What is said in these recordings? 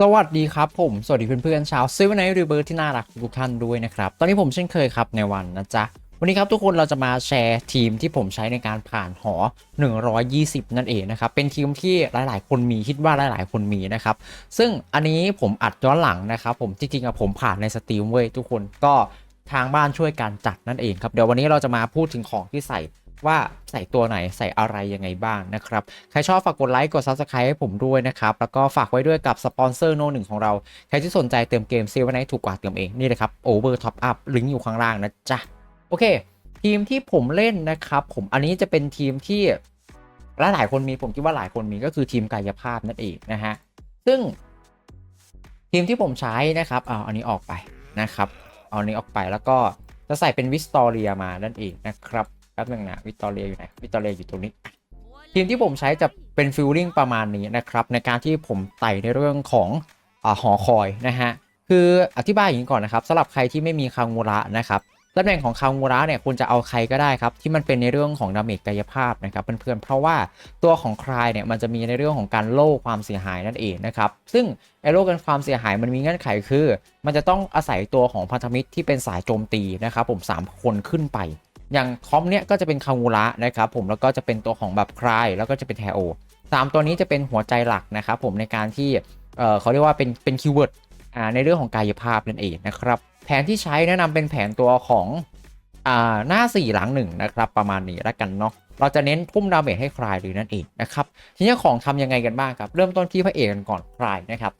สวัสดีครับ ผมสวัสดีเพื่อนๆชาวซิวไนท์รีเบิร์ที่น่ารักทุกท่านด้วยนะครับ ตอนนี้ผมเช่นเคยครับในวันนะจ๊ะ วันนี้ครับทุกคนเราจะมาแชร์ทีมที่ผมใช้ในการผ่านหอ 120 นั่นเองนะครับ เป็นทีมที่หลายๆ คนมีคิดว่าหลายๆ คนมีนะครับ ซึ่งอันนี้ผมอัดย้อนหลังนะครับผมจริงๆอะผมผ่านในสตรีมเว้ยทุกคนก็ทางบ้านช่วยกันจัดนั่นเองครับเดี๋ยววันนี้เราจะมาพูดถึงของที่ใส่ ว่าใส่ตัวไหนใส่อะไรยังไงบ้างนะครับ ใครชอบฝากกดไลค์กด Subscribe ให้ผมด้วยนะครับ แล้วก็ฝากไว้ด้วยกับสปอนเซอร์โนหนึ่งของเรา ใครที่สนใจเติมเกมซีวันไหนถูกกว่าเติมเอง นี่เลยครับ Over Top Up ลิงก์อยู่ข้างล่างนะจ๊ะ โอเค ทีมที่ผมเล่นนะครับ ผมอันนี้จะเป็นทีมที่หลายหลายคนมีผมคิดว่าหลายคนมีก็คือทีมกายภาพนั่นเองนะฮะซึ่งทีมที่ผมใช้นะครับเอาอันนี้ออกไปนะครับ เอาอันนี้ออกไปแล้วก็จะใส่เป็นวิสตอเรียมานั่นเองนะครับ แป๊บนึงนะวิสตอเรียอยู่ไหนวิสตอเรียอยู่ตรงนี้ ทีมที่ผมใช้จะเป็นฟิลลิ่งประมาณนี้นะครับ ในการที่ผมไต่ในเรื่องของอหอคอยนะฮะ คืออธิบายอย่างนี้ก่อนนะครับสำหรับใครที่ไม่มีคางูระนะครับตำแหน่งของคางูระเนี่ยคุณจะเอาใครก็ได้ครับ ที่มันเป็นในเรื่องของดาเมจกายภาพนะครับเพื่อนๆเพราะว่าตัวของคลายเนี่ยมันจะมีในเรื่องของการโล่ความเสียหายนั่นเองนะครับซึ่งไอโล่กันความเสียหายมันมีเงื่อนไขคือ มันจะต้องอาศัยตัวของพันธมิตรที่เป็นสายโจมตีนะครับผมสามคนขึ้นไป อย่างคอมเนี่ยก็จะเป็นคางูระนะครับผมแล้วก็จะเป็นตัวของแบบคลายแล้วก็จะเป็นแทโอสามตัวนี้จะเป็นหัวใจหลักนะครับผมในการที่เออเขาเรียกว่าเป็นเป็นคีย์เวิร์ดอ่าในเรื่องของกายภาพนั่นเองนะครับแผนที่ใช้แนะนำเป็นแผนตัวของอ่าหน้า 4 หลัง1นะครับประมาณนี้แล้วกันเนาะเราจะเน้นทุ่มดาเมจให้คลายหรือนั่นเองนะครับทีนี้ของทำยังไงกันบ้างครับ เริ่มต้นที่พระเอกกันก่อนคลายนะครับ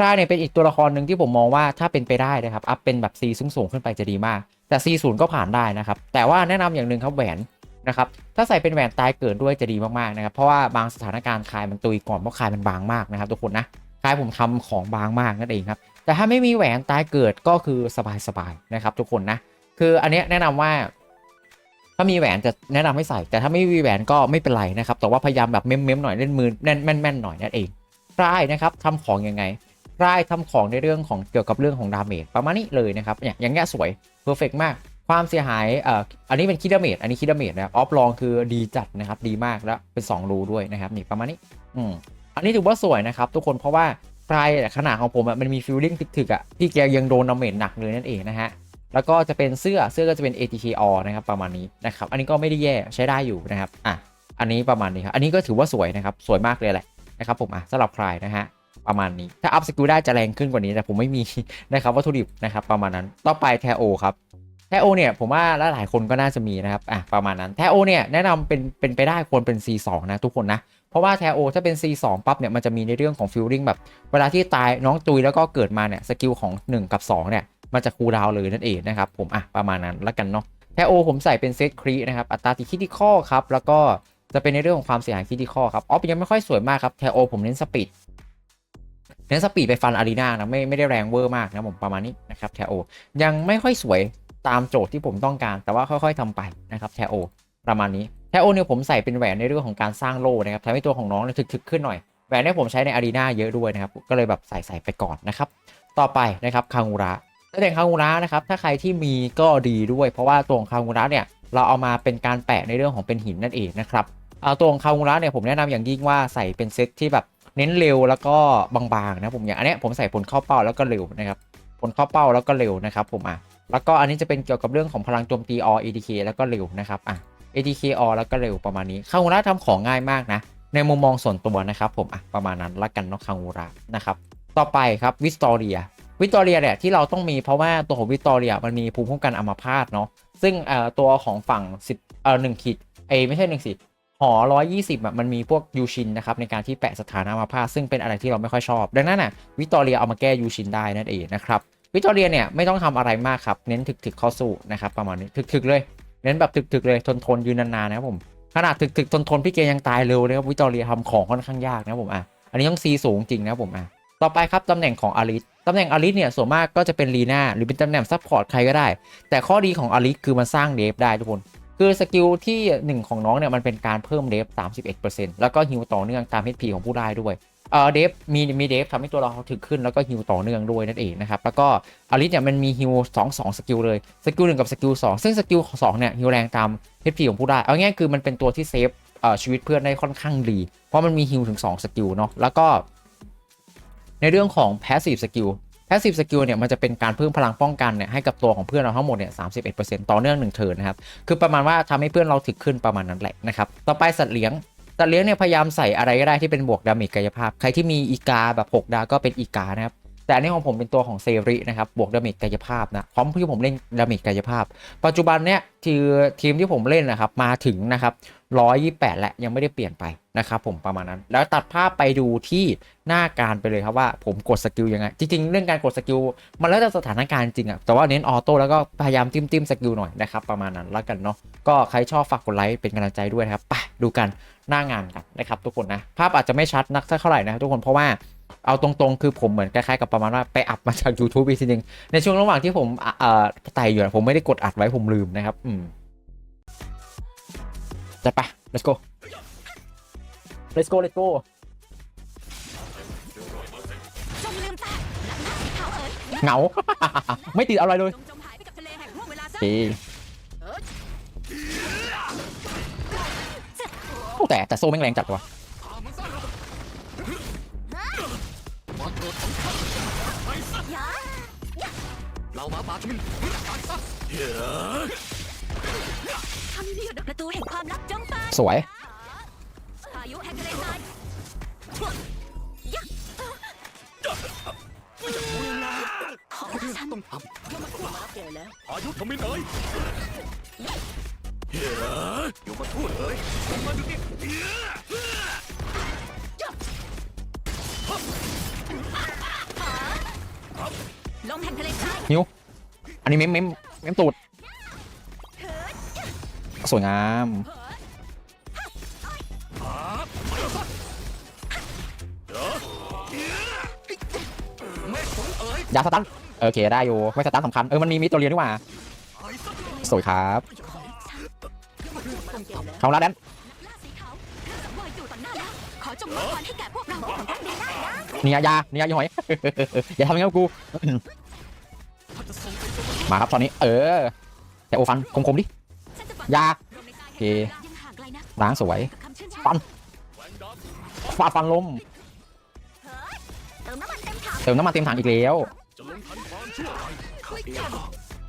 คลาเนี่ยเป็นอีกตัวละครหนึ่งที่ผมมองว่าถ้าเป็นไปได้นะครับ อัพเป็นแบบซีสูงๆขึ้นไปจะดีมาก แต่ C0 ก็ผ่านได้นะครับ แต่ว่าแนะนำอย่างหนึ่งครับแหวนนะครับ ถ้าใส่เป็นแหวนตายเกิดด้วยจะดีมากๆนะครับ เพราะว่าบางสถานการณ์คายมันตุยก่อนเพราะคายมันบางมากนะครับทุกคนนะคายผมทำของบางมากนั่นเองครับ แต่ถ้าไม่มีแหวนตายเกิดก็คือสบายๆนะครับ ทุกคนนะ คืออันนี้แนะนำว่า ถ้ามีแหวนจะแนะนำให้ใส่ แต่ถ้าไม่มีแหวนก็ไม่เป็นไรนะครับ แต่ว่าพยายามแบบเม้มๆหน่อยเล่นมือแน่นแม่นๆหน่อยนั่นเองรายนะครับทำของยังไง รายทำของในเรื่องของเกี่ยวกับเรื่องของดาเมจประมาณนี้เลยนะครับเนี่ยอย่างเงี้ยสวยเพอร์เฟกมาก ความเสียหายเอ่ออันนี้เป็นคิดดาเมจอันนี้คิดดาเมจนะออฟลองคือดีจัดนะครับดีมากแล้วเป็น 2 รูด้วยนะครับนี่ประมาณนี้อืมอันนี้ถือว่าสวยนะครับทุกคนเพราะว่าปลายขนาดของผมมันมีฟิลลิ่งถึกๆอะพี่แกยังโดนดาเมจหนักเลยนั่นเองนะฮะแล้วก็จะเป็นเสื้อเสื้อก็จะเป็น ATKR นะครับประมาณนี้นะครับอันนี้ก็ไม่ได้แย่ใช้ได้อยู่นะครับอะอันนี้ประมาณนี้ครับอันนี้ก็ถือว่าสวยนะครับสวยมากเลยแหละนะครับผมอะสำหรับใครนะฮะ ประมาณนี้ ถ้าอัพสกิลได้จะแรงขึ้นกว่านี้แต่ผมไม่มีนะครับวัตถุดิบนะครับประมาณนั้นต่อไปแทโอครับแทโอเนี่ยผมว่าหลายๆคนก็น่าจะมีนะครับอะประมาณนั้นแทโอเนี่ยแนะนำเป็นเป็นไปได้ควรเป็น C2 นะทุกคนนะ เพราะว่าแทโอถ้าเป็น C2 ปั๊บเนี่ยมันจะมีในเรื่องของฟิลลิ่งแบบ เวลาที่ตายน้องตุยแล้วก็เกิดมาเนี่ยสกิลของ 1 กับ 2 เนี่ยมันจะคูลดาวน์เลยนั่นเองนะครับผมอะประมาณนั้นแล้วกันเนาะแทโอผมใส่เป็นเซตครีนะครับอัตราติคิติคอครับแล้วก็จะเป็นในเรื่องของความเสียหายคิติคอครับออฟยังไม่ค่อยสวยมากครับแทโอผมเน้นสปีด เน้นสปีดไปฟันอารีนานะไม่ไม่ได้แรงเวอร์มากนะผมประมาณนี้นะครับแทโอยังไม่ค่อยสวยตามโจทย์ที่ผมต้องการ แต่ว่าค่อยๆทำไปนะครับแทโอประมาณนี้แทโอเนี่ยผมใส่เป็นแหวนในเรื่องของการสร้างโล่นะครับทำให้ตัวของน้องเนี่ยถึกๆขึ้นหน่อยแหวนเนี่ยผมใช้ในอารีนาเยอะด้วยนะครับก็เลยแบบใส่ใส่ไปก่อนนะครับต่อไปนะครับคางูระตำแหน่งคางูระนะครับถ้าใครที่มีก็ดีด้วย เพราะว่าตัวของคางูระเนี่ยเราเอามาเป็นการแปะในเรื่องของเป็นหินนั่นเองนะครับตัวของคางูระเนี่ยผมแนะนำอย่างยิ่งว่าใส่เป็นเซตที่แบบ เน้นเร็วแล้วก็บางๆนะผมอย่างอันนี้ผมใส่ผลเข้าเป้าแล้วก็เร็วนะครับผลเข้าเป้าแล้วก็เร็วนะครับผมอะแล้วก็อันนี้จะเป็นเกี่ยวกับเรื่องของพลังโจมตี or ATK แล้วก็เร็วนะครับอะ ATK or แล้วก็เร็วประมาณนี้คางูระทำของง่ายมากนะ ในมุมมองส่วนตัวนะครับผมอะประมาณนั้นละกันเนาะคางูระนะครับต่อไปครับวิสตอเรียวิตอเรียเนี่ยที่เราต้องมีเพราะว่าตัวของวิตอเรียมันมีภูมิคุ้มกันอัมพาตเนาะซึ่งเอ่อตัวของฝั่ง10เอ่อหนึ่งขีดเอไม่ใช่หนึ่งสิ หอร้อยยี่สิบมันมีพวกยูชินนะครับในการที่แปะสถานะอัมพาซึ่งเป็นอะไรที่เราไม่ค่อยชอบ ดังนั้นน่ะวิตอเรียเอามาแก้ยูชินได้นั่นเองนะครับวิตอเรียเนี่ยไม่ต้องทำอะไรมากครับเน้นถึกๆเข้าสู้นะครับประมาณนี้ถึกๆเลยเน้นแบบถึกๆเลยทนๆยืนนานๆนะครับผมขนาดถึกๆทนๆพี่เกยังตายเร็วเลยครับวิตอเรียทำของค่อนข้างยากนะผมอะอันนี้ต้องซีสูงจริงนะผมอะต่อไปครับตำแหน่งของอาริสตำแหน่งอาริสเนี่ยส่วนมากก็จะเป็นลีน่าหรือเป็นตำแหน่งซัพพอร์ตใครก็ได้ แต่ข้อดีของอาริสคือมันสร้างเดฟได้ทุกคน คือสกิลที่ 1 ของน้องเนี่ยมันเป็นการเพิ่มเดฟ 31%แล้วก็ฮิวต่อเนื่องตาม HP ของผู้ได้ด้วยเออเดฟมีมีเดฟทำให้ตัวเราถึกขึ้นแล้วก็ฮิวต่อเนื่องด้วยนั่นเองนะครับแล้วก็อาริสเนี่ยมันมีฮิว2 2สกิลเลยสกิลหนึ่งกับสกิล2ซึ่งสกิล2เนี่ยฮิวแรงตาม HP ของผู้ได้เอาง่ายคือมันเป็นตัวที่เซฟเอ่อชีวิตเพื่อนได้ค่อนข้างดี เพราะมันมีฮิวถึง 2 สกิลเนาะแล้วก็ ในเรื่องของ passive skill passive skill เนี่ยมันจะเป็นการเพิ่มพลังป้องกันเนี่ยให้กับตัวของเพื่อนเราทั้งหมดเนี่ย31%ต่อเนื่อง1เทิร์นนะครับ คือประมาณว่าทำให้เพื่อนเราถึกขึ้นประมาณนั้นแหละนะครับ ต่อไปสัตว์เลี้ยง สัตว์เลี้ยงเนี่ยพยายามใส่อะไรก็ได้ที่เป็นบวกดาเมจกายภาพ ใครที่มีอีกาแบบ 6 ดาวก็เป็นอีกานะครับแต่อันนี้ของผมเป็นตัวของเซรินะครับ บวกดาเมจกายภาพนะพร้อมที่ผมเล่นดาเมจกายภาพ ปัจจุบันเนี่ยทีทีมที่ผมเล่นนะครับมาถึงนะครับ 128 และยังไม่ได้เปลี่ยนไปนะครับผมประมาณนั้น แล้วตัดภาพไปดูที่หน้าการไปเลยครับว่าผมกดสกิลยังไง จริง ๆ เรื่องการกดสกิลมันแล้วแต่สถานการณ์จริงอะแต่ว่าเน้นออโต้แล้วก็พยายามจิ้มจิ้มสกิลหน่อยนะครับประมาณนั้นแล้วกันเนาะก็ใครชอบฝากกดไลค์เป็นกำลังใจด้วยนะครับไปดูกันหน้างานกันนะครับทุกคนนะภาพอาจจะไม่ชัดนักเท่าไหร่นะครับทุกคนเพราะว่าเอาตรงๆ คือผมเหมือนคล้ายๆกับประมาณว่าไปอัดมาจาก YouTube อีกทีนึงในช่วงระหว่างที่ผมเอ่อไต่อยู่ผมไม่ได้กดอัดไว้ผมลืมนะครับอืม จัดไป let's go let's go let's go จงลืมตาหลังหน้าสีขาวเอ๋ยเหงา ไม่ติดอะไรเลยจงจมหายไปกับทะเลแห่งห่วงเวลาซะโอเคโอ้แต่แต่โซ่แม่งแรงจัดว่ะอย่าเรามาป่าชมิน ทำนี่ประตูแห่งความลับจงเปิดสวย พายุแห่งทะเลทรายของฉันต้องทมาเจอแล้วำอายุทมินเอ๋ยอยู่มาพูดเอ๋ยมาดูนี่ลมแห่งทะเลทรายอันนี้เม้มเม้มเม้มตูด สวยงามแม่สงเอ๋ยยาสตันโอเคได้อยู่ไม่สตันสำคัญเออมันมีมิตัวเรียนนี่หว่าไอ้สักสวยครับต้องเกี่ยวแล้วเขาละแดนล่าสีขาวเครื่องสังเวยอยู่ต่อหน้าแล้วขอจงมอบพรให้แก่พวกเราของท่านดีได้นะเนี่ยยาเนี่ยยาหอยอย่าทำอย่างนั้นกับกูถ้าจะส่งไปจนมาครับตอนนี้ เออแต่โอฟันคมๆดิฉันจะฝัน ยาลมในทรายโอเคแห่งเวลายังห่างไกลนะล้างสวยกับคำชื่นชมฟันแหวนดฟาดฟันลมเติมน้ำมันเต็มถังเติมน้ำมันเต็มถังอีกแล้วำจะลงทันความชั่วร้ายข้าเดียว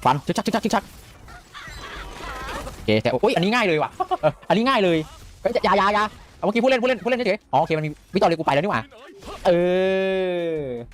ฟันชึกชักชึกชักชึกชักโอเคแต่โอ้ยอันนี้ง่ายเลยว่ะอันนี้ง่ายเลยเฮ้ยอยาอยาอยาเอาเมื่อกี้ผู้เล่นผู้เล่นผู้เล่นเฉยๆอ๋อโอเคมันมีวิตอเรียกูไปแล้วนี่หว่าเอ๋ยเออ